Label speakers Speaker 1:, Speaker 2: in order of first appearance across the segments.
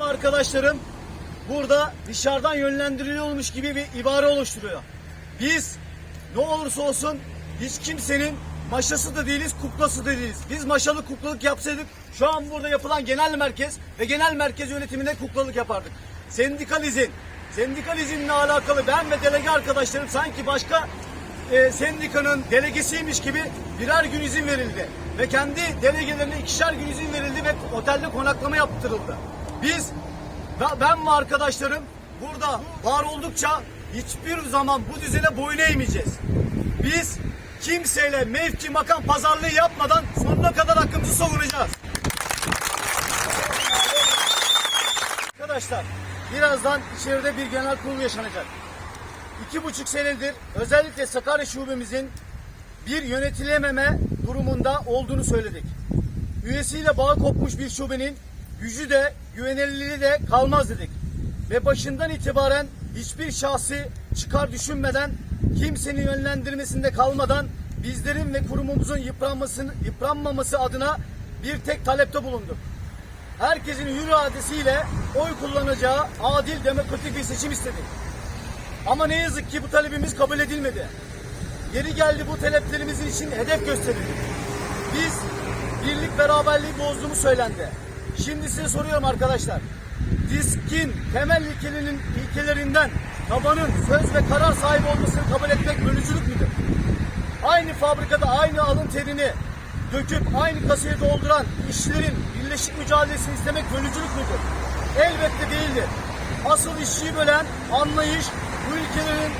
Speaker 1: Arkadaşlarım burada dışarıdan yönlendiriliyormuş gibi bir ibare oluşturuyor. Biz ne olursa olsun hiç kimsenin maşası da değiliz, kuklası da değiliz. Biz maşalı kuklalık yapsaydık şu an burada yapılan genel merkez ve genel merkez yönetiminde kuklalık yapardık. Sendikal izin, sendikal izinle alakalı ben ve delege arkadaşlarım sanki başka e, sendikanın delegesiymiş gibi birer gün izin verildi. Ve kendi delegelerine ikişer gün izin verildi ve otelde konaklama yaptırıldı. Biz ben ve arkadaşlarım burada var oldukça hiçbir zaman bu düzene boyun eğmeyeceğiz. Biz kimseyle mevki makam pazarlığı yapmadan sonuna kadar hakkımızı savunacağız. Arkadaşlar birazdan içeride bir genel kurul yaşanacak. İki buçuk senedir özellikle Sakarya şubemizin bir yönetilememe durumunda olduğunu söyledik. Üyesiyle bağ kopmuş bir şubenin gücü de güvenilirliği de kalmaz dedik. Ve başından itibaren hiçbir şahsi çıkar düşünmeden kimsenin yönlendirmesinde kalmadan bizlerin ve kurumumuzun yıpranmasını, yıpranmaması adına bir tek talepte bulunduk. Herkesin hür iradesiyle oy kullanacağı adil demokratik bir seçim istedik. Ama ne yazık ki bu talebimiz kabul edilmedi. Yeri geldi bu taleplerimizin için hedef gösterildi. Biz birlik beraberliği bozduğumuz söylendi. Şimdi size soruyorum arkadaşlar. Diskin temel ilkelerinin ilkelerinden tabanın söz ve karar sahibi olmasını kabul etmek bölücülük müdür? Aynı fabrikada aynı alın terini döküp aynı kasayı dolduran işçilerin birleşik mücadelesini istemek bölücülük müdür? Elbette değildir. Asıl işçiyi bölen anlayış bu ülkelerin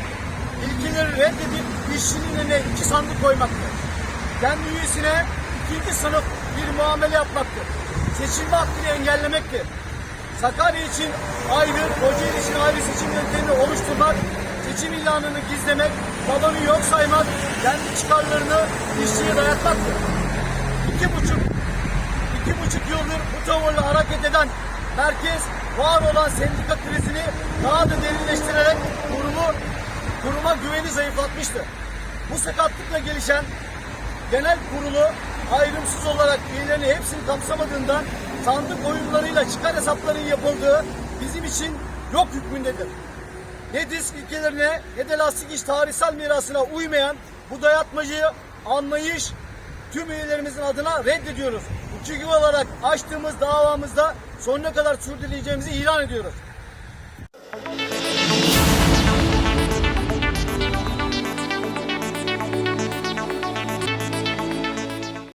Speaker 1: ilkeleri reddedip işçinin önüne iki sandık koymaktır. Kendi üyesine ikinci sınıf bir muamele yapmaktır. Seçilme hakkını engellemektir. Sakarya için ayrı, Kocaeli için ayrı seçim yöntemini oluşturmak, seçim ilanını gizlemek, tabanı yok saymak, kendi çıkarlarını işçiye dayatmaktır. İki buçuk, iki buçuk yıldır bu tavırla hareket eden merkez var olan sendika krizini daha da derinleştirerek kurumu, kuruma güveni zayıflatmıştı. Bu sakatlıkla gelişen genel kurulu ayrımsız olarak üyelerini hepsini kapsamadığından sandık oyunlarıyla çıkar hesapların yapıldığı bizim için yok hükmündedir. Ne disk ilkelerine ne de lastik iş tarihsel mirasına uymayan bu dayatmacı anlayış tüm üyelerimizin adına reddediyoruz. Hukuki olarak açtığımız davamızda sonuna kadar sürdüreceğimizi ilan ediyoruz.